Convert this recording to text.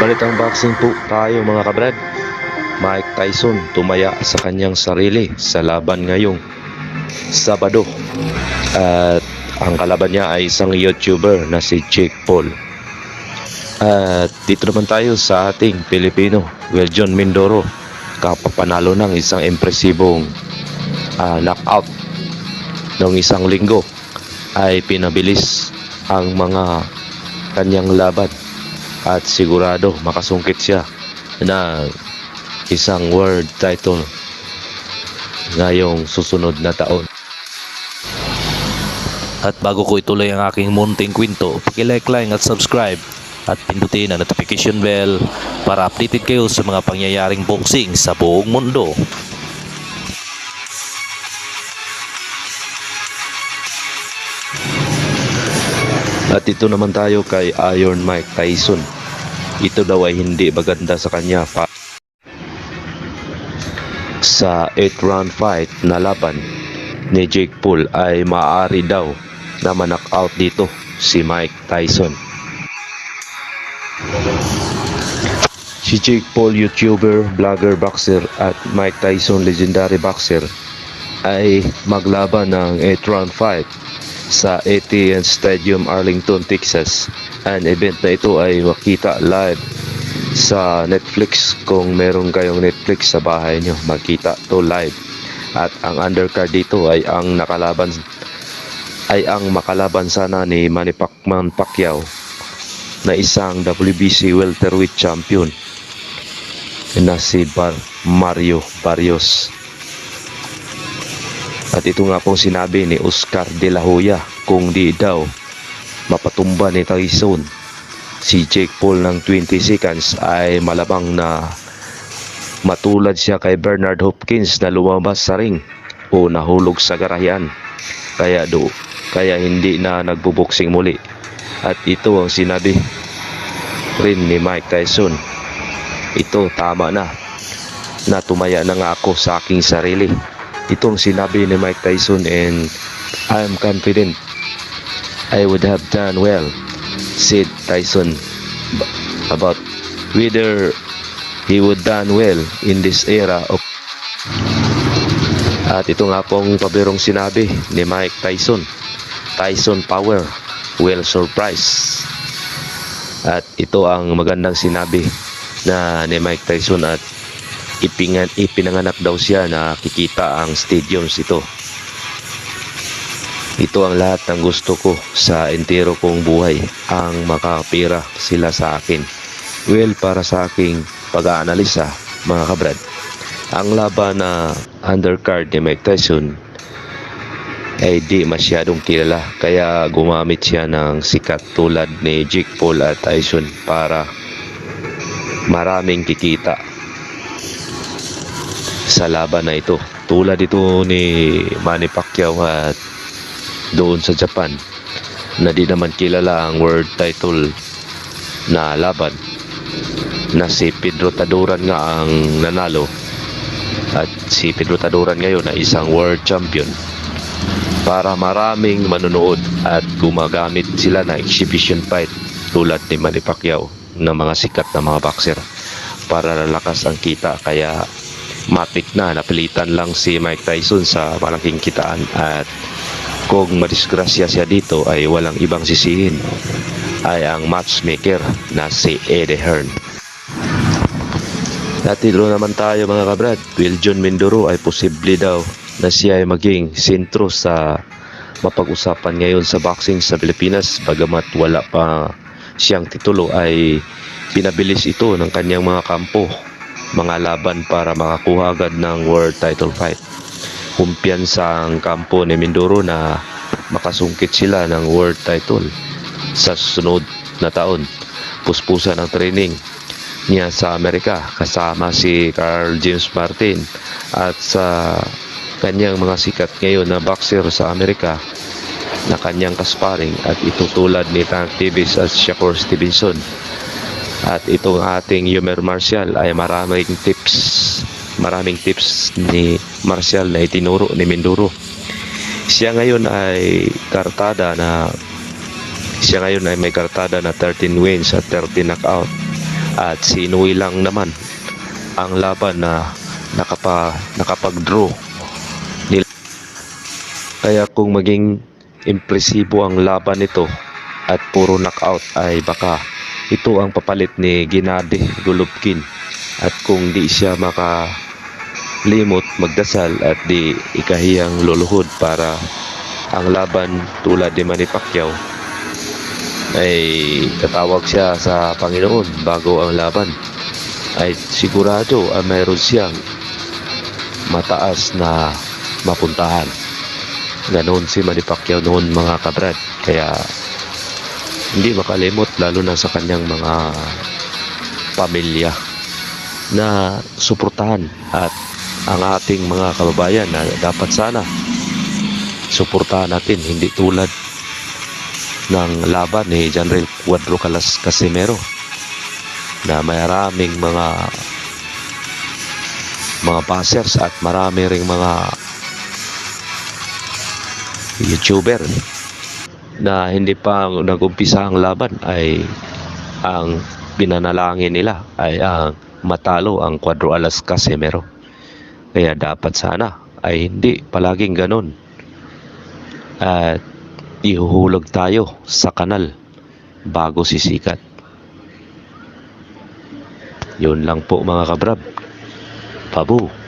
Balitang boxing po tayo mga kabrad. Mike Tyson tumaya sa kanyang sarili sa laban ngayong Sabado. At ang kalaban niya ay isang YouTuber na si Jake Paul. At dito naman tayo sa ating Pilipino, Will John Mindoro. Kapapanalo ng isang impresibong ah, knockout noong isang linggo ay pinabilis ang mga kanyang laban at sigurado makasungkit siya na isang world title ngayong susunod na taon. At bago ko ituloy ang aking munting kwento, pakilike lang at subscribe at pindutin ang notification bell para updated kayo sa mga pangyayaring boxing sa buong mundo. At ito naman tayo kay Iron Mike Tyson. Ito daw ay hindi maganda sa kanya sa 8 round fight na laban ni Jake Paul ay maaari daw na ma-knockout dito si Mike Tyson. Si Jake Paul, YouTuber, vlogger, boxer at Mike Tyson, legendary boxer ay maglaban ng 8 round fight sa AT&T Stadium, Arlington, Texas. Ang event na ito ay makita live sa Netflix. Kung meron kayong Netflix sa bahay nyo, makita to live. At ang undercard dito ay ang nakalaban ay ang makalaban sana ni Manny Pacman Pacquiao na isang WBC welterweight champion na si Bar Mario Barrios. At ito nga pong sinabi ni Oscar De La Hoya kung di daw mapatumba ni Tyson si Jake Paul ng 20 seconds ay malabang na matulad siya kay Bernard Hopkins na lumabas sa ring o nahulog sa garahian. Kaya do, kaya hindi na nagbuboksing muli. At ito ang sinabi rin ni Mike Tyson. Ito tama na na tumaya na nga ako sa aking sarili. Itong sinabi ni Mike Tyson and I am confident I would have done well, said Tyson about whether he would done well in this era of at ito nga pong pabirong sinabi ni Mike Tyson. Tyson Power will surprise. At ito ang magandang sinabi na ni Mike Tyson at ipingan, ipinanganak daw siya na kikita ang stadiums ito. Ito ang lahat ng gusto ko sa entero kong buhay, ang makapira sila sa akin. Well, para sa aking pag-aanalisa, mga kabrad, ang laban na undercard ni Mike Tyson ay di masyadong kilala kaya gumamit siya ng sikat tulad ni Jake Paul at Tyson para maraming kikita sa laban na ito. Tulad ito ni Manny Pacquiao at doon sa Japan na di naman kilala ang world title na laban na si Pedro Taduran nga ang nanalo. At si Pedro Taduran ngayon ay isang world champion. Para maraming manonood at gumagamit sila na exhibition fight tulad ni Manny Pacquiao ng mga sikat na mga boxer para lalakas ang kita. Kaya matik na napilitan lang si Mike Tyson sa malaking kitaan at kung madisgrasya siya dito ay walang ibang sisihin ay ang matchmaker na si Eddie Hearn. Natilo naman tayo mga kabrad, Will John Mindoro ay posible daw na siya ay maging sentro sa mapag-usapan ngayon sa boxing sa Pilipinas. Bagamat wala pa siyang titulo ay pinabilis ito ng kanyang mga kampo mga laban para makakuha agad ng world title fight kumpiyansa ang kampo ni Mindoro na makasungkit sila ng world title sa susunod na taon. Puspusan ang training niya sa Amerika kasama si Carl James Martin at sa kanyang mga sikat ngayon na boxer sa Amerika na kanyang kasparing at itutulad ni Tank Davis at Shakur Stevenson. At itong ating Yumer Martial ay maraming tips maraming tips ni Martial na itinuro ni Mindoro. Siya ngayon ay kartada na siya ngayon ay may kartada na 13 wins at 13 knockout At sinuwi lang naman ang laban na nakapa, nakapag-draw nila. Kaya kung maging impresibo ang laban nito at puro knockout ay baka ito ang papalit ni Gennady Golovkin at kung di siya maka limot magdasal at di ikahiyang luluhod para ang laban tulad ni Manny Pacquiao ay tatawag siya sa Panginoon bago ang laban. Ay sigurado ay mayroon siyang mataas na mapuntahan. Ganon si Manny Pacquiao noon mga kabrad. Kaya hindi makalimot lalo na sa kanyang mga pamilya na suportahan at ang ating mga kababayan na dapat sana suportahan natin hindi tulad ng laban ni General Cuadro Calas Casimero na maraming mga mga bashers at marami ring mga YouTuber na hindi pa nagumpisa ang laban ay ang binanalangin nila ay ang matalo ang Cuadro Alas Casimero. Kaya dapat sana ay hindi palaging ganon. At ihuhulog tayo sa kanal bago sisikat. Yun lang po mga kabrab. Pabu.